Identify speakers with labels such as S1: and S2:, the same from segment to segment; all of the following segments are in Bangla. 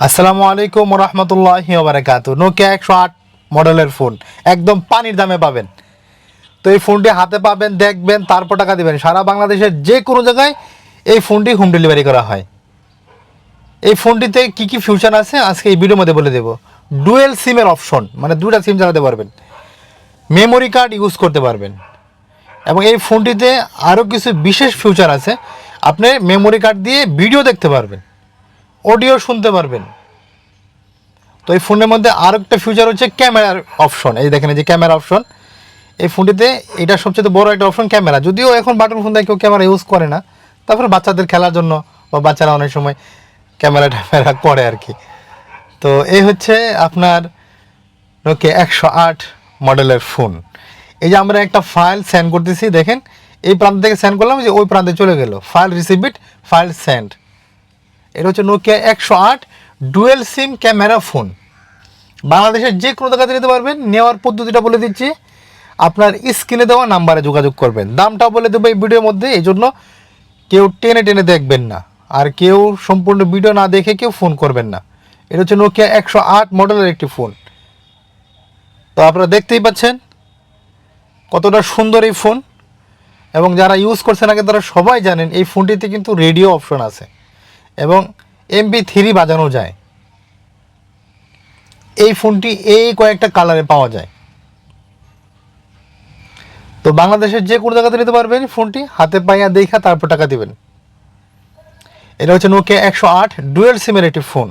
S1: আসসালামু আলাইকুম রহমতুল্লাহ বারাকাত নোকিয়া একশো আট মডেলের ফোন। একদম পানির দামে পাবেন। তো এই ফোনটি হাতে পাবেন, দেখবেন, তারপর টাকা দেবেন। সারা বাংলাদেশের যে কোনো জায়গায় এই ফোনটি হোম ডেলিভারি করা হয়। এই ফোনটিতে কি কি ফিউচার আছে আজকে এই ভিডিওর মধ্যে বলে দেবো। ডুয়েল সিমের অপশন মানে দুটা সিম চালাতে পারবেন। মেমোরি কার্ড ইউজ করতে পারবেন। এবং এই ফোনটিতে আরও কিছু বিশেষ ফিউচার আছে। আপনি মেমোরি কার্ড দিয়ে ভিডিও দেখতে পারবেন। অডিও শুনতে পারবেন। তো এই ফোনের মধ্যে আরও একটা ফিউচার হচ্ছে ক্যামেরার অপশন এই দেখেন এই যে ক্যামেরা অপশন এই ফোনটিতে এটা সবচেয়ে বড় একটা অপশন ক্যামেরা যদিও এখন বাটন ফোন দেয়, কেউ ক্যামেরা ইউজ করে না। তারপরে বাচ্চাদের খেলার জন্য বা বাচ্চারা অনেক সময় ক্যামেরা ট্যামেরা করে আর কি। তো এই হচ্ছে আপনার ওকে একশো আট মডেলের ফোন এই যে আমরা একটা ফাইল সেন্ড করতেছি, দেখেন। এই প্রান্ত থেকে সেন্ড করলাম যে ওই প্রান্তে চলে গেল। ফাইল রিসিভিট ফাইল সেন্ড এটা হচ্ছে নোকিয়া একশো আট ডুয়েল সিম ক্যামেরা ফোন বাংলাদেশের যে কোনো জায়গাতে নিতে পারবেন। নেওয়ার পদ্ধতিটা বলে দিচ্ছি। আপনার স্ক্রিনে দেওয়া নাম্বারে যোগাযোগ করবেন। দামটাও বলে দেবো এই ভিডিওর মধ্যে। এই জন্য কেউ টেনে টেনে দেখবেন না। আর কেউ সম্পূর্ণ ভিডিও না দেখে কেউ ফোন করবেন না। এটা হচ্ছে নোকিয়া একশো আট মডেলের একটি ফোন তো আপনারা দেখতেই পাচ্ছেন কতটা সুন্দর এই ফোন এবং যারা ইউজ করছেন আগে তারা সবাই জানেন এই ফোনটিতে কিন্তু রেডিও অপশন আছে। এবং এমপি থ্রি বাজানো যায়। এই ফোনটি এই কয়েকটা কালারে পাওয়া যায়। তো বাংলাদেশের যে কোনো জায়গাতে নিতে পারবেন ফোনটি, হাতে পাইয়া দেখা তারপর টাকা দিবেন। এটা হচ্ছে নোকিয়া একশো আট ডুয়েল সিমের একটি ফোন।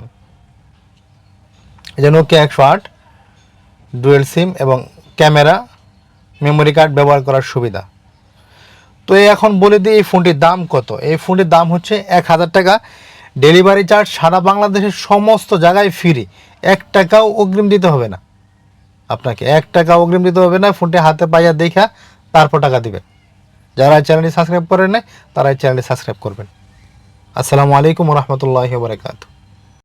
S1: যে নোকিয়া একশো আট ডুয়েল সিম এবং ক্যামেরা মেমোরি কার্ড ব্যবহার করার সুবিধা। তো এখন বলে দিই এই ফোনটির দাম কত? এই ফোনটির দাম হচ্ছে এক হাজার টাকা। ডেলিভারি চার্জ সারা বাংলাদেশের সমস্ত জায়গায় ফ্রি। এক টাকাও অগ্রিম দিতে হবে না। আপনাকে এক টাকা অগ্রিম দিতে হবে না, ফোনটি হাতে পাইয়া দেখা তারপর টাকা দিবেন। যারা চ্যানেলটি সাবস্ক্রাইব করেন নাই, তারা চ্যানেলটি সাবস্ক্রাইব করবেন। আসসালামু আলাইকুম রহমতুল্লাহ বারকাত